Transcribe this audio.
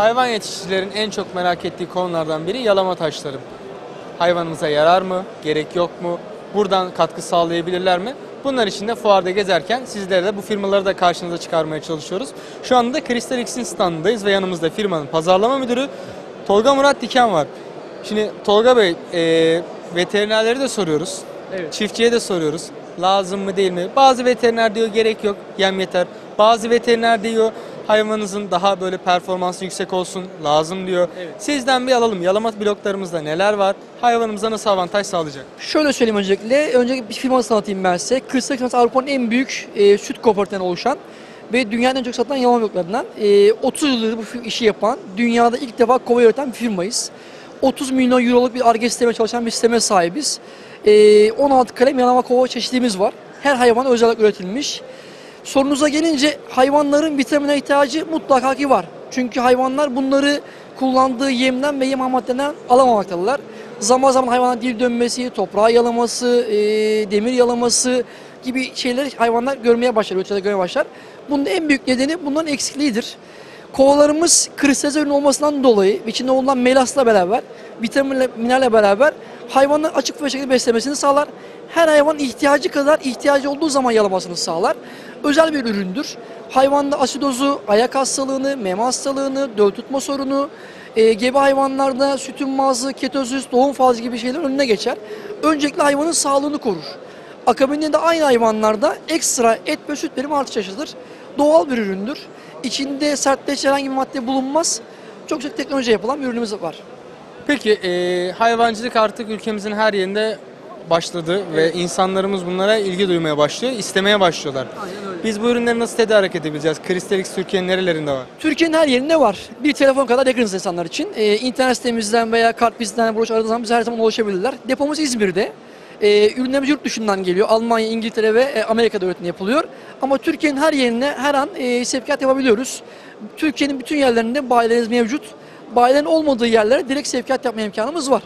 Hayvan yetiştiricilerin en çok merak ettiği konulardan biri yalama taşları. Hayvanımıza yarar mı? Gerek yok mu? Buradan katkı sağlayabilirler mi? Bunlar için de fuarda gezerken sizlere de bu firmaları da karşınıza çıkarmaya çalışıyoruz. Şu anda da Crystal X'in standındayız ve yanımızda firmanın pazarlama müdürü Tolga Murat Diken var. Şimdi Tolga Bey, e, veterinerleri de soruyoruz. Evet. Çiftçiye de soruyoruz. Lazım mı değil mi? Bazı veteriner diyor gerek yok, yem yeter. Bazı veteriner diyor hayvanınızın daha böyle performansı yüksek olsun, lazım diyor. Evet. Sizden bir alalım. Yalama bloklarımızda neler var? Hayvanımıza nasıl avantaj sağlayacak? Şöyle söyleyeyim öncelikle. Öncelikle bir firmasını anlatayım ben size. Kırsal Firması Avrupa'nın en büyük e, süt kooperatifinden oluşan ve dünyanın en çok satılan yalama bloklarından e, 30 yıldır bu işi yapan, dünyada ilk defa kova üreten bir firmayız. 30 milyon euroluk bir ARGE sisteme çalışan bir sisteme sahibiz. E, 16 kalem yalama kova çeşidimiz var. Her hayvana özel olarak üretilmiş. Sorunuza gelince hayvanların vitamine ihtiyacı mutlaka ki var. Çünkü hayvanlar bunları kullandığı yemden ve yem maddeden alamamaktadılar. Zaman zaman hayvanlar dil dönmesi, toprağı yalaması, e, demir yalaması gibi şeyleri hayvanlar görmeye başlar, üretiyorlar görmeye başlar. Bunun en büyük nedeni bunların eksikliğidir. Kovalarımız kristalize ürün olmasından dolayı içinde bulunan melasla beraber, vitaminle, minerale beraber hayvanın açık bir şekilde beslemesini sağlar. Her hayvan ihtiyacı kadar ihtiyacı olduğu zaman yalamasını sağlar. Özel bir üründür. Hayvanda asidozu, ayak hastalığını, meme hastalığını, döl tutma sorunu, e, gebe hayvanlarda sütün mazı, ketozis, doğum fazı gibi şeyler önüne geçer. Öncelikle hayvanın sağlığını korur. Akabinde de aynı hayvanlarda ekstra et ve süt verimi artışıdır. Doğal bir üründür. İçinde sertleşen herhangi bir madde bulunmaz. Çok yüksek teknoloji yapılan bir ürünümüz var. Peki e, hayvancılık artık ülkemizin her yerinde başladı ve insanlarımız bunlara ilgi duymaya başlıyor, istemeye başlıyorlar. Aynen öyle. Biz bu ürünleri nasıl tedarik edebileceğiz? Crystal X Türkiye'nin nerelerinde var? Türkiye'nin her yerinde var. Bir telefon kadar yakınız insanlar için. Ee, internet sitemizden veya kart bizden broş aradığı zaman bize her zaman ulaşabilirler. Depomuz İzmir'de. Ee, ürünlerimiz yurt dışından geliyor. Almanya, İngiltere ve e, Amerika'da üretim yapılıyor. Ama Türkiye'nin her yerine her an e, sevkiyat yapabiliyoruz. Türkiye'nin bütün yerlerinde bayilerimiz mevcut. Bayilerin olmadığı yerlere direkt sevkiyat yapma imkanımız var.